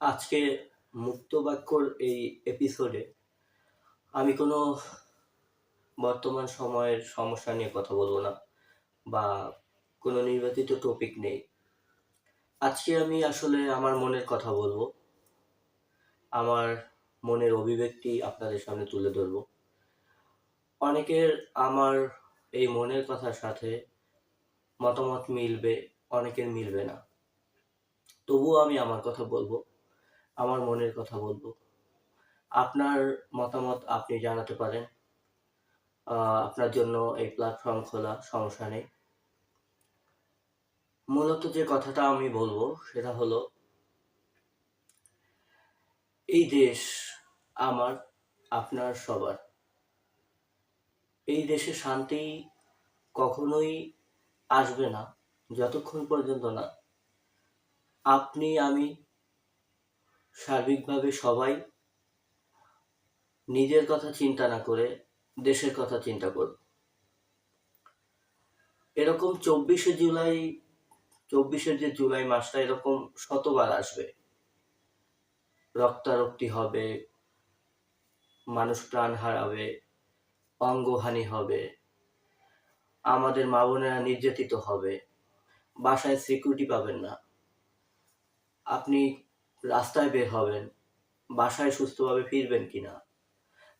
আজকে মুক্ত বাক্যর এই এপিসোডে আমি কোনো বর্তমান সময়ের সমস্যা নিয়ে কথা বলব না বা কোনো নির্বাচিত টপিক নেই। আজকে আমি আসলে আমার মনের কথা বলব। আমার মনের অভিব্যক্তি আপনাদের সামনে তুলে ধরবো। অনেকের আমার এই মনের কথার সাথে মতামত মিলবে, অনেকের মিলবে না। তবুও আমি আমার কথা বলব। আমার মনের কথা বলব। আপনার মতামত আপনি জানাতে পারেন। আপনার জন্য এই প্ল্যাটফর্ম খোলা সমস্যা নেই। মূলত যে কথাটা আমি বলব সেটা হলো, এই দেশ আমার, আপনার সবার। এই দেশে শান্তি কখনোই আসবে না, যতক্ষণ পর্যন্ত না। আপনি, আমি সার্বিকভাবে সবাই নিজের কথা চিন্তা না করে দেশের কথা চিন্তা করব এরকম চব্বিশে জুলাই, চব্বিশের যে জুলাই মাসটা এরকম শতবার আসবে। রক্তারক্তি হবে, মানুষ প্রাণ হারাবে, অঙ্গহানি হবে, আমাদের মা বোনেরা নির্যাতিত হবে, বাসায় সিকিউরিটি পাবেন না। আপনি রাস্তায় বের হবেন, বাসায় সুস্থভাবে ফিরবেন কিনা,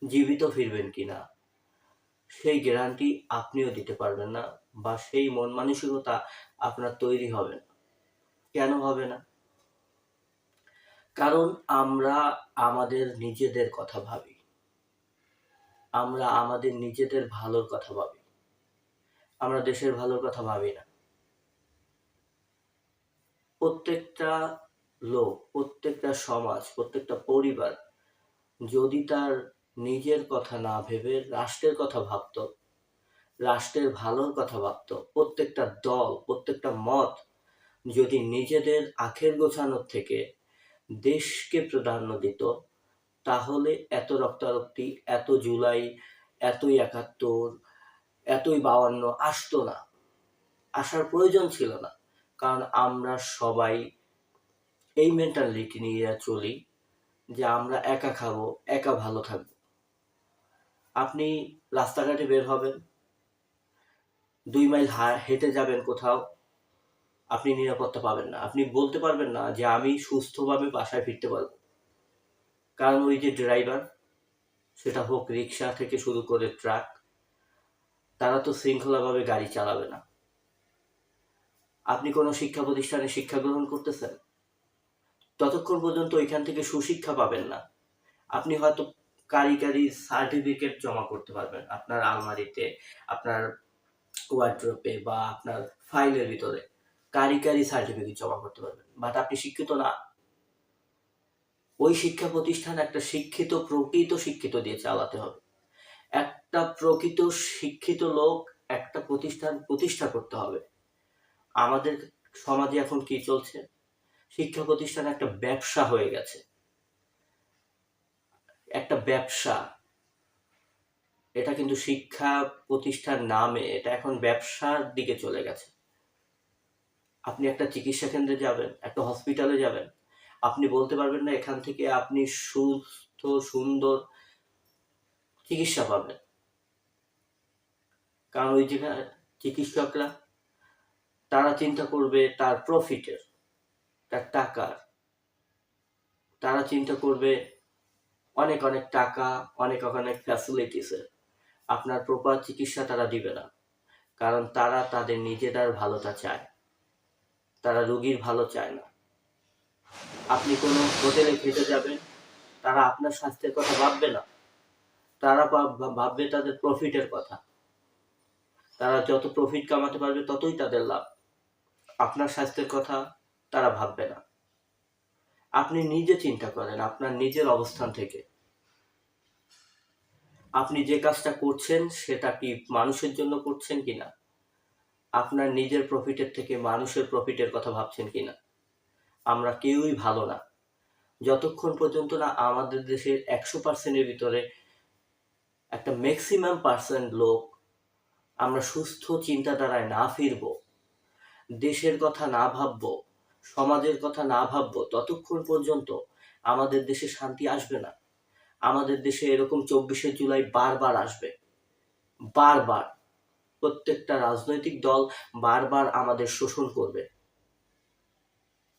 জীবিত ফিরবেন কিনা, সেই গ্যারান্টি আপনিও দিতে পারবেন না বা সেই মন মানসিকতা আপনার তৈরি হবে না। কেন হবে না? কারণ আমরা আমাদের নিজেদের কথা ভাবি। আমরা আমাদের নিজেদের ভালোর কথা ভাবি। আমরা দেশের ভালোর কথা ভাবি না। প্রত্যেকটা লোক, প্রত্যেকটা সমাজ, প্রত্যেকটা পরিবার যদি তার নিজের কথা না ভেবে রাষ্ট্রের কথা ভাবতো, রাষ্ট্রের ভালোর কথা ভাবতো, প্রত্যেকটা দল, প্রত্যেকটা মত যদি নিজেদের আখের গোছানোর থেকে দেশকে প্রাধান্য দিত, তাহলে এত রক্তারক্তি, এত জুলাই, এতই একাত্তর, এতই বাউান্ন আসতো না। আসার প্রয়োজন ছিল না। কারণ আমরা সবাই এই মেন্টালিটি নিয়ে চলি যে আমরা একা খাব, একা ভালো থাকব। আপনি রাস্তাঘাটে বের হবেন, দুই মাইল হেঁটে যাবেন কোথাও, আপনি নিরাপত্তা পাবেন না। আপনি বলতে পারবেন না যে আমি সুস্থভাবে বাসায় ফিরতে পারব। কারণ ওই যে ড্রাইভার সেটা হোক রিক্সা থেকে শুরু করে ট্রাক তারা তো শৃঙ্খলাভাবে গাড়ি চালাবে না। আপনি কোনো শিক্ষা প্রতিষ্ঠানে শিক্ষা গ্রহণ করতেছেন? ততক্ষণ পর্যন্ত ওইখান থেকে সুশিক্ষা পাবেন না। আপনি হয়তো কারিগরি সার্টিফিকেট জমা করতে পারবেন আপনার আলমারিতে, আপনার ওয়ার্ড্রপে বা আপনার ফাইলের ভিতরে। কারিগরি সার্টিফিকেট জমা করতে পারবেন বাট আপনি শিক্ষিত না। ওই শিক্ষা প্রতিষ্ঠান একটা শিক্ষিত, প্রকৃত শিক্ষিত দিয়ে চালাতে হবে। একটা প্রকৃত শিক্ষিত লোক একটা প্রতিষ্ঠান প্রতিষ্ঠা করতে হবে। আমাদের সমাজে এখন কি চলছে? শিক্ষা প্রতিষ্ঠান একটা ব্যবসা হয়ে গেছে। একটা ব্যবসা। এটা কিন্তু শিক্ষা প্রতিষ্ঠান নামে, এটা এখন ব্যবসার দিকে চলে গেছে। আপনি একটা চিকিৎসা কেন্দ্রে যাবেন, একটা হসপিটালে যাবেন, আপনি বলতে পারবেন না এখান থেকে আপনি সুস্থ, সুন্দর চিকিৎসা পাবেন। কারণ ওই যেখানে চিকিৎসকরা, তারা চিন্তা করবে তার প্রফিটের তার টাকার তারা চিন্তা করবে, অনেক অনেক টাকা, অনেক অনেক ফ্যাসিলিটিসের আপনার প্রপার চিকিৎসা তারা দিবে না। কারণ তারা তাদের নিজেদের ভালোটা চায়। তারা রোগীর ভালো চায় না। আপনি কোনো হোটেলে খেতে যাবেন, তারা আপনার স্বাস্থ্যের কথা ভাববে না। তারা ভাব- ভাববে তাদের প্রফিটের কথা। তারা যত প্রফিট কামাতে পারবে, ততই তাদের লাভ। আপনার স্বাস্থ্যের কথা তারা ভাববে না। আপনি নিজে চিন্তা করেন আপনার নিজের অবস্থান থেকে। আপনি যে কাজটা করছেন সেটা কি মানুষের জন্য করছেন কিনা? আপনার নিজের প্রফিটের থেকে মানুষের প্রফিটের কথা ভাবছেন কিনা? আমরা কেউই ভালো না। যতক্ষণ পর্যন্ত না আমাদের দেশের একশো পার্সেন্টের ভিতরে একটা ম্যাক্সিমাম পার্সেন্ট লোক আমরা সুস্থ চিন্তাধারায় না ফিরবো, দেশের কথা না ভাববো সমাজের কথা না ভাববো, ততক্ষণ পর্যন্ত আমাদের দেশে শান্তি আসবে না। আমাদের দেশে এরকম চব্বিশে জুলাই বারবার আসবে। বারবার প্রত্যেকটা রাজনৈতিক দল বারবার আমাদের শোষণ করবে।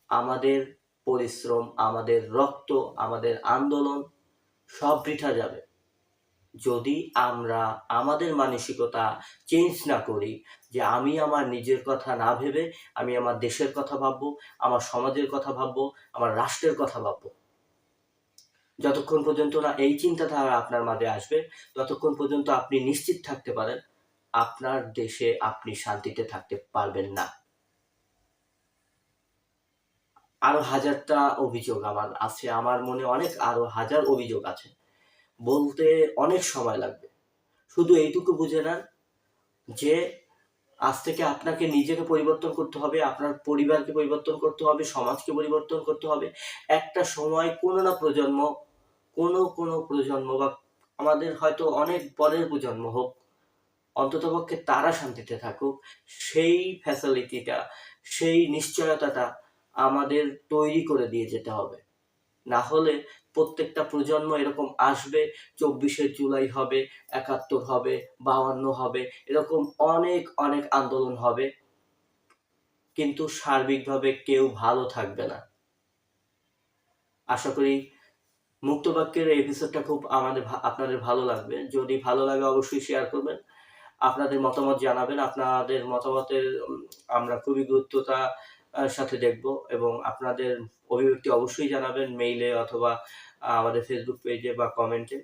আমাদের পরিশ্রম, আমাদের রক্ত, আমাদের আন্দোলন সব বৃথা যাবে। যদি আমরা আমাদের মানসিকতা চেঞ্জ না করি, যে আমি আমার নিজের কথা না ভেবে, আমি আমার দেশের কথা ভাববো, আমার সমাজের কথা ভাববো, আমার রাষ্ট্রের কথা ভাববো, যতক্ষণ পর্যন্ত না এই চিন্তাধারা আপনার মাঝে আসবে, ততক্ষণ পর্যন্ত আপনি নিশ্চিত থাকতে পারেন, আপনার দেশে আপনি শান্তিতে থাকতে পারবেন না। আরও হাজারটা অভিযোগ আমার আছে, আমার মনে অনেক আরও হাজার অভিযোগ আছে। বলতে অনেক সময় লাগবে। শুধু এইটুকু বুঝে নেন যে আজ থেকে আপনাকে নিজেকে পরিবর্তন করতে হবে, আপনার পরিবারকে পরিবর্তন করতে হবে, সমাজকে পরিবর্তন করতে হবে। একটা সময় কোনো না প্রজন্ম, কোনো কোনো প্রজন্ম বা আমাদের হয়তো অনেক পরের প্রজন্ম হোক, অন্ততপক্ষে তারা শান্তিতে থাকুক, সেই ফ্যাসিলিটিটা সেই নিশ্চয়তাটা আমাদের তৈরি করে দিয়ে যেতে হবে। না হলে প্রত্যেকটা প্রজন্ম এরকম আসবে, চব্বিশে জুলাই হবে, একাত্তর হবে বাউান্ন হবে, এরকম অনেক অনেক আন্দোলন হবে। কিন্তু সার্বিকভাবে কেউ ভালো থাকবে না। আশা করি মুক্তবাক্যের এই এপিসোডটা খুব আমাদের আপনাদের ভালো লাগবে। যদি ভালো লাগে অবশ্যই শেয়ার করবেন। আপনাদের মতামত জানাবেন। আপনাদের মতামতের আমরা খুবই গুরুত্বতা সাথে দেখব এবং আপনাদের অভিব্যক্তি অবশ্যই জানাবেন মেইলে অথবা আমাদের ফেসবুক পেজে বা কমেন্টে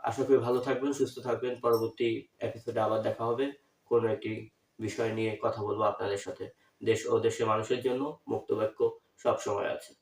আশা করি ভালো থাকবেন, সুস্থ থাকবেন। পরবর্তী এপিসোডে আবার দেখা হবে। কোনো একটি বিষয় নিয়ে কথা বলব আপনাদের সাথে। দেশ ও দেশের মানুষের জন্য মুক্তবাক্য সবসময় আছে।